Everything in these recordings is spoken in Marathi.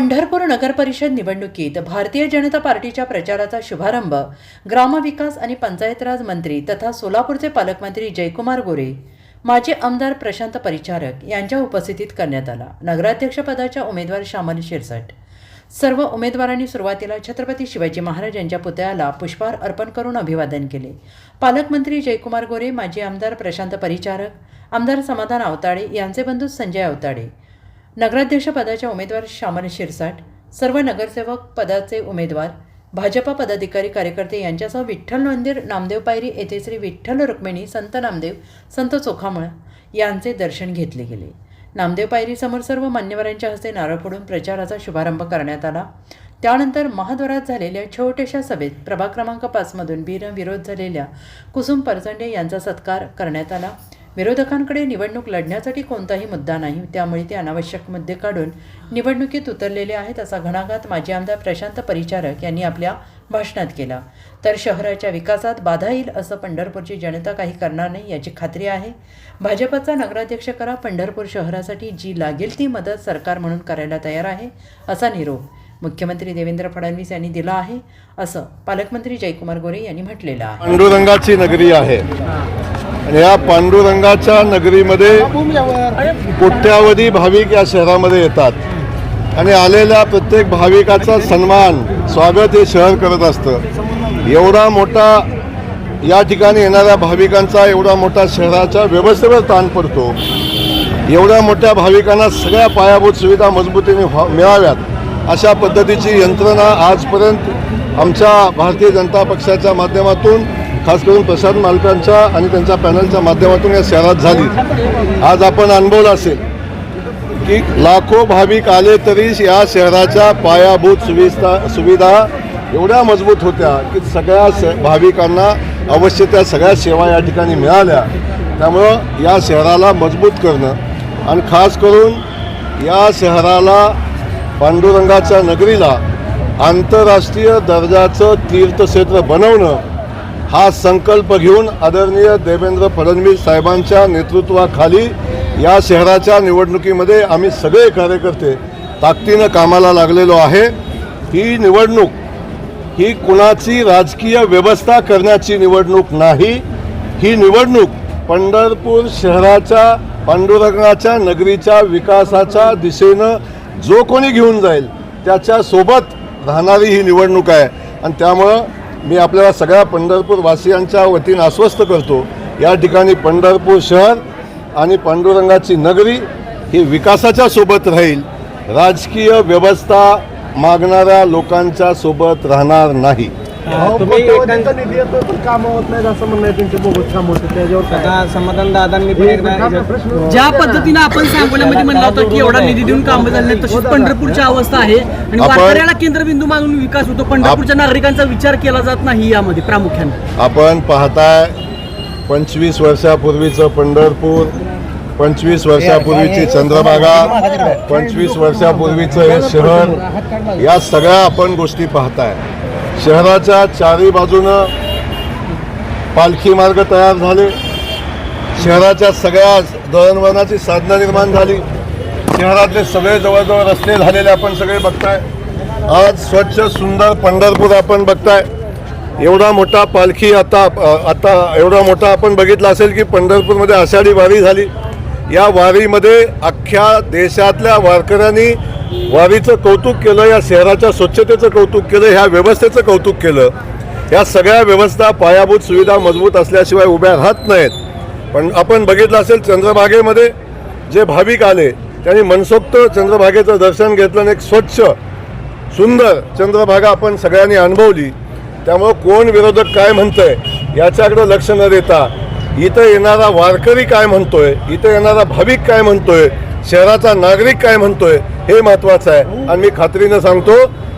पंढरपूर नगरपरिषद निवडणुकीत भारतीय जनता पार्टीच्या प्रचाराचा शुभारंभ ग्रामविकास आणि पंचायत राज मंत्री तथा सोलापूरचे पालकमंत्री जयकुमार गोरे माजी आमदार प्रशांत परिचारक यांच्या उपस्थितीत करण्यात आला. नगराध्यक्षपदाच्या उमेदवार श्यामल शिरसट. सर्व उमेदवारांनी सुरुवातीला छत्रपती शिवाजी महाराज यांच्या पुतळ्याला पुष्पहार अर्पण करून अभिवादन केले. पालकमंत्री जयकुमार गोरे माजी आमदार प्रशांत परिचारक आमदार समाधान अवताडे यांचे बंधू संजय अवताडे नगराध्यक्षपदाच्या उमेदवार श्यामल शिरसाट सर्व नगरसेवक पदाचे उमेदवार भाजपा पदाधिकारी कार्यकर्ते यांच्यासह विठ्ठल मंदिर नामदेव पायरी येथे श्री विठ्ठल रुक्मिणी संत नामदेव संत चोखामळ यांचे दर्शन घेतले गेले. नामदेव पायरीसमोर सर्व मान्यवरांच्या हस्ते नारळ फोडून प्रचाराचा शुभारंभ करण्यात आला. त्यानंतर महाद्वारात झालेल्या छोट्याशा सभेत प्रभाग क्रमांक पाचमधून बिनविरोध झालेल्या कुसुम परचंडे यांचा सत्कार करण्यात आला. विरोधकांकडे निवडणूक लढण्यासाठी कोणताही मुद्दा नाही. त्यामुळे ते अनावश्यक मुद्दे काढून निवडणुकीत उतरलेले आहेत असा घणाघात माजी आमदार प्रशांत परिचारक यांनी आपल्या भाषणात केला. तर शहराच्या विकासात बाधा येईल असं पंढरपूरची जनता काही करणार नाही याची खात्री आहे. भाजपचा नगराध्यक्ष करा पंढरपूर शहरासाठी जी लागेल ती मदत सरकार म्हणून करायला तयार आहे असा निरोप मुख्यमंत्री देवेंद्र फडणवीस यांनी दिला आहे असं पालकमंत्री जयकुमार गोरे यांनी म्हटलेलं आहे. पांडुरंगाची नगरी आहे. या पांडुरंगाच्या नगरीमध्ये कोट्यावधी भाविक या शहरामध्ये येतात. आणि आलेल्या प्रत्येक भाविकाचा सन्मान स्वागत हे शहर करत असतं. एवढा मोठा या ठिकाणी येणाऱ्या भाविकांचा एवढा मोठा शहराच्या व्यवस्थेवर ताण पडतो. एवढ्या मोठ्या भाविकांना सगळ्या पायाभूत सुविधा मजबूतीने व्हा- मिळाव्यात. अशा पद्धतीची यंत्रणा आजपर्यंत आमच्या भारतीय जनता पक्षाच्या माध्यमातून खास करून प्रसाद मालकांच्या आणि त्यांच्या पॅनलच्या माध्यमातून या शहरात झाली. आज आपण अनुभवलं असेल की लाखो भाविक आले तरी या शहराच्या पायाभूत सुविधा सुविधा एवढ्या मजबूत होत्या की सगळ्या स भाविकांना अवश्य त्या सगळ्या सेवा या ठिकाणी मिळाल्या. त्यामुळं या शहराला मजबूत करणं आणि खास करून या शहराला पांडुरंगाच्या नगरीला आंतरराष्ट्रीय दर्जाचं तीर्थक्षेत्र बनवणं हा संकल्प घेऊन आदरणीय देवेंद्र फडणवीस साहेबांच्या नेतृत्वाखाली या शहराच्या निवडणुकीमध्ये आम्ही सगळे कार्यकर्ते ताकदीनं कामाला लागलेलो आहे. ही निवडणूक ही कुणाची राजकीय व्यवस्था करण्याची निवडणूक नाही. ही निवडणूक पंढरपूर शहराच्या पांडुरंगाच्या नगरीच्या विकासाच्या दिशेनं जो कोणी घेऊन जाईल त्याच्यासोबत राहणारी ही निवडणूक आहे. आणि त्यामुळं मी आपल्याला सगळ्या पंढरपूर वासियांच्या वतीनं आश्वस्त करतो या ठिकाणी पंढरपूर शहर आणि पांडुरंगाची नगरी ही विकासाच्या सोबत राहील. राजकीय व्यवस्था मागणाऱ्या लोकांच्या सोबत राहणार नाही. तुम्ही एकांत- निधी येतो पण कामं होत नाहीत असं म्हणणं त्यांचे बोगस काम होतं त्याच्यावर समाधान दादांनी पण एकदा याच्यात- प्रश्न ज्या पद्धतीनं आपण सांगोल्यामध्ये म्हणलं होतं की एवढा निधी देऊन काम झाले नाही तशीच पंढरपूरची अवस्था आहे. आणि वारकऱ्याला केंद्रबिंदू मानून विकास होतो पंढरपूरच्या नागरिकांचा विचार केला जात नाही यामध्ये प्रामुख्याने. आपण पाहताय पंचवीस वर्षापूर्वीचं पंढरपूर पंचवीस वर्षापूर्वीची चंद्रभागा पंचवीस वर्षापूर्वीचं हे शहर या सगळ्या आपण गोष्टी पाहताय. शहराच्या चारी बाजूनं पालखी मार्ग तयार झाले. शहराच्या सगळ्या दळणवळणाची साधनं निर्माण झाली. शहरातले सगळे जवळजवळ रस्ते झालेले आपण सगळे बघताय. आज स्वच्छ सुंदर पंढरपूर आपण बघताय. एवढा मोठा पालखी आता आता एवढा मोठा आपण बघितला असेल की पंढरपूरमध्ये आषाढी वारी झाली. या वारीमध्ये अख्ख्या देशातल्या वारकऱ्यांनी वारीचं कौतुक केलं या शहराच्या स्वच्छतेचं कौतुक केलं ह्या व्यवस्थेचं कौतुक केलं. या सगळ्या व्यवस्था पायाभूत सुविधा मजबूत असल्याशिवाय उभ्या राहत नाहीत. पण आपण बघितलं असेल चंद्रभागेमध्ये जे भाविक आले त्यांनी मनसोक्त चंद्रभागेचं दर्शन घेतलं आणि एक स्वच्छ सुंदर चंद्रभागा आपण सगळ्यांनी अनुभवली. त्यामुळं कोण विरोधक काय म्हणतंय याच्याकडं लक्ष न देता इथं येणारा वारकरी काय म्हणतोय इथं येणारा भाविक काय म्हणतोय शहराचा नागरिक काय म्हणतोय हे महत्वाचं आहे. आणि मी खात्रीनं सांगतो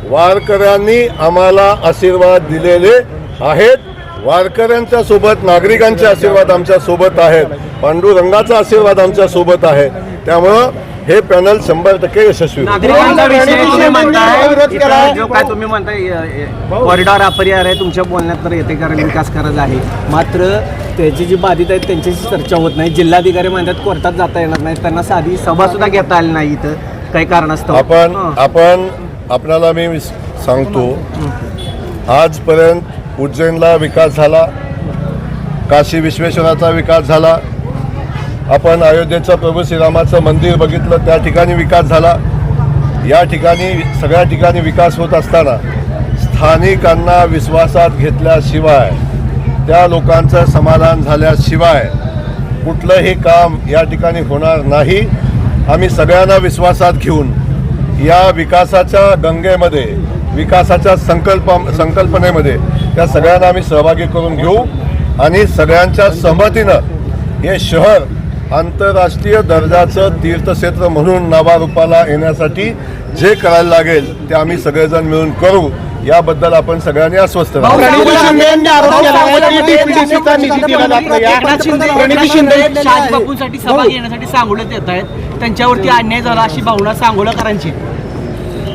वारकऱ्यांनी आम्हाला आशीर्वाद दिलेले आहेत. वारकऱ्यांच्या सोबत नागरिकांचे आशीर्वाद आमच्यासोबत आहेत. पांडुरंगाचा आशीर्वाद आमच्यासोबत आहे. त्यामुळं हे पॅनल शंभर टक्के यशस्वी होईल. नागरिकांचा विषय तुम्ही म्हणताय विरोध केला. इथं जो काय तुम्ही म्हणताय कॉरिडॉर अपरिहार आहे तुमच्या बोलण्यात तर येते कारण विकास करायचा आहे. मात्र त्याची जी बाधित आहेत त्यांच्याशी चर्चा होत नाही. जिल्हाधिकारी म्हणतात कोर्टात जाता येणार नाही. त्यांना साधी सभा सुद्धा घेता आली नाही इथं. काही कारणास्तव. आपण हां. आपण आपणाला मी सांगतो. आजपर्यंत उज्जैनला विकास झाला. काशी विश्वेश्वराचा विकास झाला. आपण अयोध्येचं प्रभू श्रीरामाचं मंदिर बघितलं त्या ठिकाणी विकास झाला. या ठिकाणी सगळ्या ठिकाणी विकास होत असताना स्थानिकांना विश्वासात घेतल्याशिवाय त्या लोकांचं समाधान झाल्याशिवाय कुठलंही काम या ठिकाणी होणार नाही. आम्ही सगळ्यांना विश्वासात घेऊन या विकासाच्या गंगेमध्ये विकासाच्या संकल्प संकल्पनेमध्ये त्या सगळ्यांना आम्ही सहभागी करून घेऊ आणि सगळ्यांच्या सहमतीनं हे शहर आंतरराष्ट्रीय दर्जाचं तीर्थक्षेत्र म्हणून नावारूपाला येण्यासाठी जे करायला लागेल ते आम्ही सगळेजण मिळून करू. याबद्दल आपण सगळ्यांनी अस्वस्थ त्यांच्यावरती अन्याय झाला अशी भावना सांगोलाकरांची.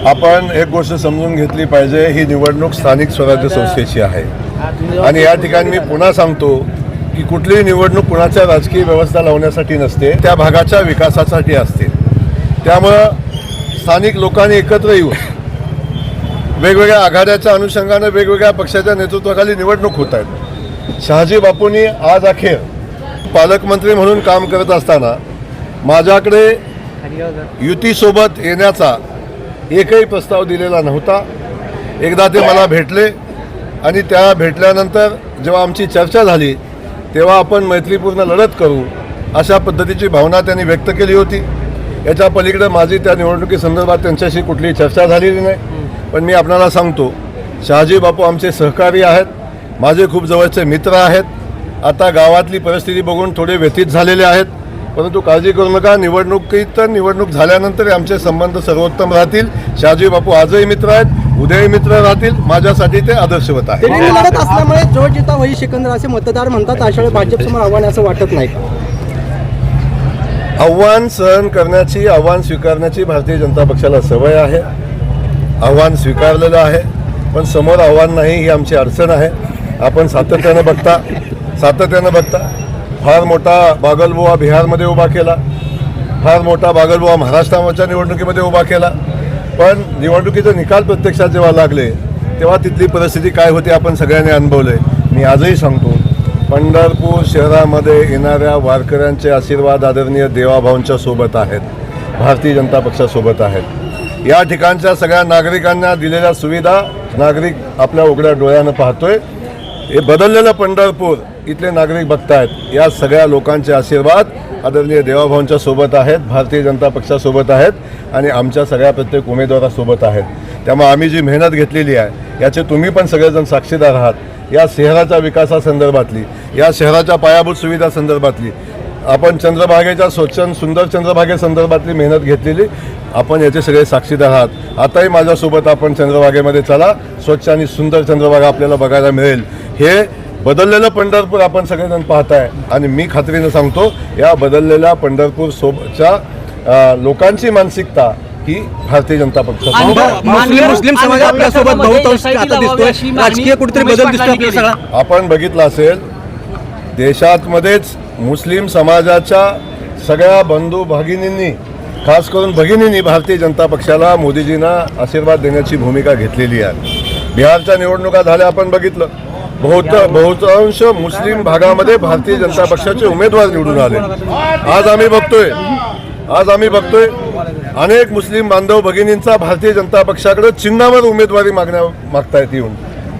आपण एक गोष्ट समजून घेतली पाहिजे. ही निवडणूक स्थानिक स्वराज्य संस्थेची आहे. आणि या ठिकाणी मी पुन्हा सांगतो की कुठलीही निवडणूक कुणाच्या राजकीय व्यवस्था लावण्यासाठी नसते त्या भागाच्या विकासासाठी असते. त्यामुळं स्थानिक लोकांनी एकत्र येऊन वेगवेगळ्या आघाड्याच्या अनुषंगानं वेगवेगळ्या पक्षाच्या नेतृत्वाखाली निवडणूक होत आहेत. शहाजी बापूंनी आज अखेर पालकमंत्री म्हणून काम करत असताना माझ्याकडे युतीसोबत येण्याचा एकही प्रस्ताव दिलेला नव्हता. एकदा ते मला भेटले आणि त्या भेटल्यानंतर जेव्हा आमची चर्चा झाली तेव्हा आपण मैत्रीपूर्ण लढत करू अशा पद्धतीची भावना त्यांनी व्यक्त केली होती. याच्या पलीकडे माझी त्या निवडणुकीसंदर्भात त्यांच्याशी कुठलीही चर्चा झालेली नाही. पण मी आपणाला सांगतो शहाजी बापू आमचे सहकारी आहेत माझे खूप जवळचे मित्र आहेत. आता गावातली परिस्थिती बघून थोडे व्यथित झालेले आहेत. परंतु काळजी करू नका निवडणुकीत तर निवडणूक झाल्यानंतर आमचे संबंध सर्वोत्तम राहतील. शहाजी बापू आजही मित्र आहेत. उद्याही मित्र राहतील माझ्यासाठी ते आदर्शवत लढत असल्यामुळे जो जिता वही सिकंदर असे मतदार म्हणतात. अशा वेळी भाजपसमोर आव्हान आहे असं वाटत नाही का? आव्हान सहन करण्याची आव्हान स्वीकारण्याची भारतीय जनता पक्षाला सवय आहे. आव्हान स्वीकारलेलं आहे पण समोर आव्हान नाही ही आमची अडचण आहे. आपण सातत्यानं बघता सातत्यानं बघता. फार मोठा बागलबुवा बिहारमध्ये उभा केला. फार मोठा बागलबुवा महाराष्ट्राच्या निवडणुकीमध्ये उभा केला. पण निवडणुकीचे निकाल प्रत्यक्षात जेव्हा लागले तेव्हा तिथली परिस्थिती काय होती आपण सगळ्यांनी अनुभवले. मी आजही सांगतो पंढरपूर शहरामध्ये येणाऱ्या वारकऱ्यांचे आशीर्वाद आदरणीय देवाभाऊंच्या सोबत आहेत भारतीय जनता पक्षासोबत आहेत. या ठिकाणच्या सगळ्या नागरिकांना दिलेल्या सुविधा नागरिक आपल्या उघड्या डोळ्यानं पाहतोय. हे बदललेलं पंढरपूर इथले नागरिक बघतायत या सगळ्या लोकांचे आशीर्वाद. आदरणीय देवाभाऊंच्या सोबत आहेत भारतीय जनता पक्षासोबत आहेत आणि आमच्या सगळ्या प्रत्येक उमेदवारासोबत आहेत. त्यामुळे आम्ही जी मेहनत घेतलेली आहे याचे तुम्ही पण सगळेजण साक्षीदार आहात. या शहराच्या विकासासंदर्भातली या शहराच्या पायाभूत सुविधा संदर्भातली आपण चंद्रभागेच्या स्वच्छ सुंदर चंद्रभागेसंदर्भातली मेहनत घेतलेली आपण याचे सगळे साक्षीदार आहात. आताही माझ्यासोबत आपण चंद्रभागेमध्ये चला स्वच्छ आणि सुंदर चंद्रभागा आपल्याला बघायला मिळेल. हे बदललेलं पंढरपूर आपण सगळेजण पाहताय. आणि मी खात्रीनं सांगतो या बदललेल्या पंढरपूर सोबतच्या लोकांची मानसिकता ही भारतीय जनता पक्षाची. मुस्लिम मुस्लिम समाज आपल्यासोबत बहुतांश आता दिसतोय. राजकीय कुठेतरी बदल सगळा आपण बघितलं असेल देशातमध्येच मुस्लिम समाजाच्या सगळ्या बंधू भगिनींनी खास करून भगिनींनी भारतीय जनता पक्षाला मोदीजींना आशीर्वाद देण्याची भूमिका घेतलेली आहे. बिहारच्या निवडणुका झाल्या आपण बघितलं. बहुत बहुतांश मुस्लिम भागामध्ये भारतीय जनता पक्षाचे उमेदवार निवडून आले. आज आम्ही बघतोय आज आम्ही बघतोय अनेक मुस्लिम बांधव भगिनींचा भारतीय जनता पक्षाकडे चिन्हावर उमेदवारी मागण्या मागतायत येऊन.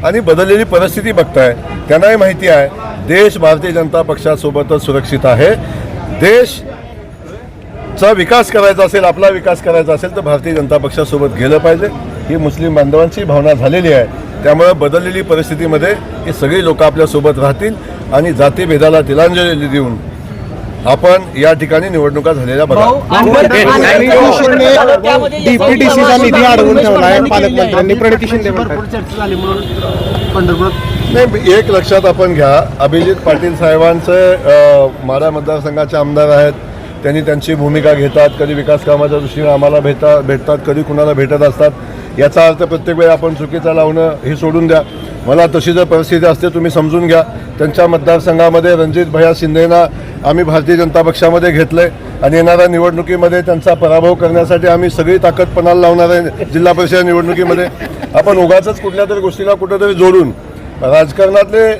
आणि बदललेली परिस्थिती बघताय. त्यांनाही माहिती आहे देश भारतीय जनता पक्षासोबतच सुरक्षित आहे. देश चा विकास करायचा असेल आपला विकास करायचा असेल तर भारतीय जनता पक्षासोबत गेलं पाहिजे. ही मुस्लिम बांधवांची भावना झालेली आहे. त्यामुळे बदललेली परिस्थितीमध्ये हे सगळी लोक आपल्यासोबत राहतील आणि जातीभेदाला तिलांजली देऊन आपण या ठिकाणी निवडणुका झालेल्या नाही एक लक्षात आपण घ्या अभिजित पाटील साहेबांचे माढा मतदारसंघाचे आमदार आहेत. त्यांनी त्यांची भूमिका घेतात कधी विकास कामाच्या दृष्टीने आम्हाला भेटा भेटतात कधी कुणाला भेटत असतात. याचा अर्थ प्रत्येक वेळी आपण चुकीचा लावणं हे सोडून द्या. मला तशी जर परिस्थिती असते तुम्ही समजून घ्या. त्यांच्या मतदारसंघामध्ये रणजित भैया शिंदेना आम्ही भारतीय जनता पक्षामध्ये घेतलं आहे आणि येणाऱ्या निवडणुकीमध्ये त्यांचा पराभव करण्यासाठी आम्ही सगळी ताकद पणाला लावणार आहे जिल्हा परिषद निवडणुकीमध्ये. आपण उगाच कुठल्या तरी गोष्टीला कुठेतरी जोडून राजकारणातले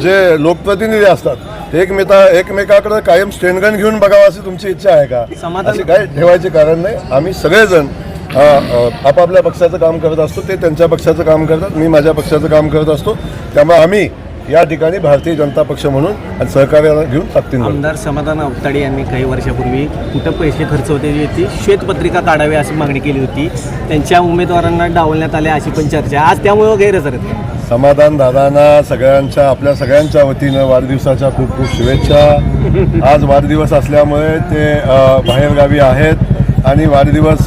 जे लोकप्रतिनिधी असतात ते एकमेका एकमेकाकडे कायम स्टेनगन घेऊन बघावं अशी तुमची इच्छा आहे का? अशी काय ठेवायचे कारण नाही. आम्ही सगळेजण आपापल्या पक्षाचं काम करत असतो ते त्यांच्या पक्षाचं काम करतात मी माझ्या पक्षाचं काम करत असतो. त्यामुळे आम्ही या ठिकाणी भारतीय जनता पक्ष म्हणून आणि सहकार्याला घेऊन ताकदीन. आमदार समाधान अवताडे यांनी काही वर्षापूर्वी कुठं पैसे खर्च होते याची श्वेतपत्रिका काढावी अशी मागणी केली होती. त्यांच्या उमेदवारांना डावलण्यात आले अशी पण चर्चा. आज त्यामुळे गैरहजर आहेत. समाधान दादांना सगळ्यांच्या आपल्या सगळ्यांच्या वतीनं वाढदिवसाच्या खूप खूप शुभेच्छा. आज वाढदिवस असल्यामुळे ते अ, बाहेरगावी आहेत. आणि वाढदिवस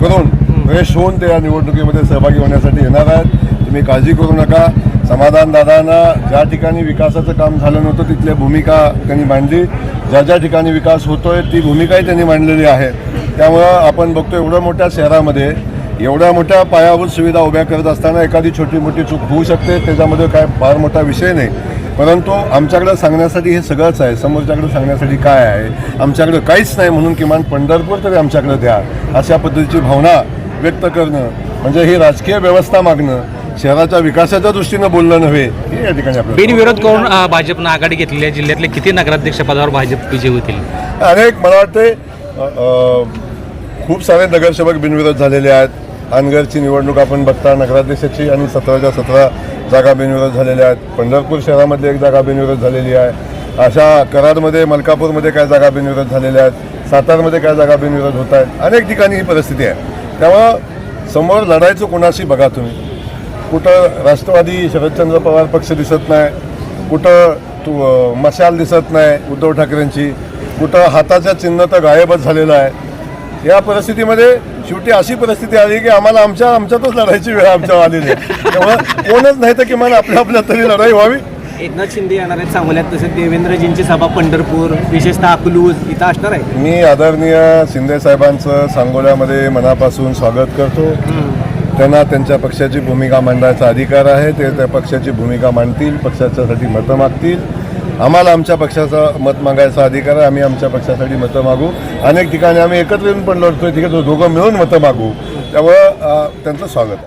करून फ्रेश होऊन ते या निवडणुकीमध्ये सहभागी होण्यासाठी येणार आहेत. तुम्ही काळजी करू नका. समाधान दादांना ज्या ठिकाणी विकासाचं काम झालं नव्हतं तिथल्या भूमिका त्यांनी मांडली. ज्या ज्या ठिकाणी विकास होतोय ती भूमिकाही त्यांनी मांडलेली आहे. त्यामुळं आपण बघतो एवढ्या मोठ्या शहरामध्ये एवढ्या मोठ्या पायाभूत सुविधा उभ्या करत असताना एखादी छोटी मोठी चूक होऊ शकते. त्याच्यामध्ये काय फार मोठा विषय नाही. परंतु आमच्याकडे सांगण्यासाठी हे सगळंच आहे. समोरच्याकडे सांगण्यासाठी काय आहे? आमच्याकडे काहीच नाही म्हणून किमान पंढरपूर तरी आमच्याकडे द्या. अशा पद्धतीची भावना व्यक्त करणं म्हणजे ही राजकीय व्यवस्था मागणं शहराच्या विकासाच्या दृष्टीनं बोलणं नव्हे हे या ठिकाणी बिनविरोध करून भाजपनं आघाडी घेतलेली आहे जिल्ह्यातले किती नगराध्यक्ष पदावर भाजप विजयी होतील? अनेक मला वाटते खूप सारे नगरसेवक बिनविरोध झालेले आहेत. अनगरची निवडणूक आपण बघता नगराध्यक्षाची आणि सतराच्या सतरा जागा बिनविरोध झालेल्या आहेत. पंढरपूर शहरामध्ये एक जागा बिनविरोध झालेली आहे. अशा कराडमध्ये मलकापूरमध्ये काय जागा बिनविरोध झालेल्या आहेत. सातारमध्ये काय जागा बिनविरोध होत आहेत. अनेक ठिकाणी ही परिस्थिती आहे. त्यामुळं समोर लढायचं कोणाशी बघा तुम्ही? कुठं राष्ट्रवादी शरदचंद्र पवार पक्ष दिसत नाही कुठं तू मशाल दिसत नाही उद्धव ठाकरेंची कुठं हाताच्या चिन्ह तर गायबच झालेलं आहे. या परिस्थितीमध्ये शेवटी अशी परिस्थिती आली की आम्हाला आमच्या आमच्यातच लढायची वेळ आमच्या आलेली आहे त्यामुळे कोणच नाही तर किमान आपल्या आपल्या तरी लढाई व्हावी. एकनाथ शिंदे येणार आहेत सांगोल्यात तसेच देवेंद्रजींची सभा पंढरपूर विशेषतः अकलूज इथं असणार आहे. मी आदरणीय शिंदे साहेबांचं सांगोल्यामध्ये मनापासून स्वागत करतो. त्यांना त्यांच्या पक्षाची भूमिका मांडण्याचा अधिकार आहे. ते त्या पक्षाची भूमिका मांडतील पक्षाच्यासाठी मतं मागतील. आम्हाला आमच्या पक्षाचा मत मागायचा अधिकार आहे. आम्ही आमच्या पक्षासाठी मतं मागू. अनेक ठिकाणी आम्ही एकत्र येऊन पण लढतोय. तिकडे दोघं मिळून मतं मागू. त्यामुळं त्यांचं स्वागत आहे.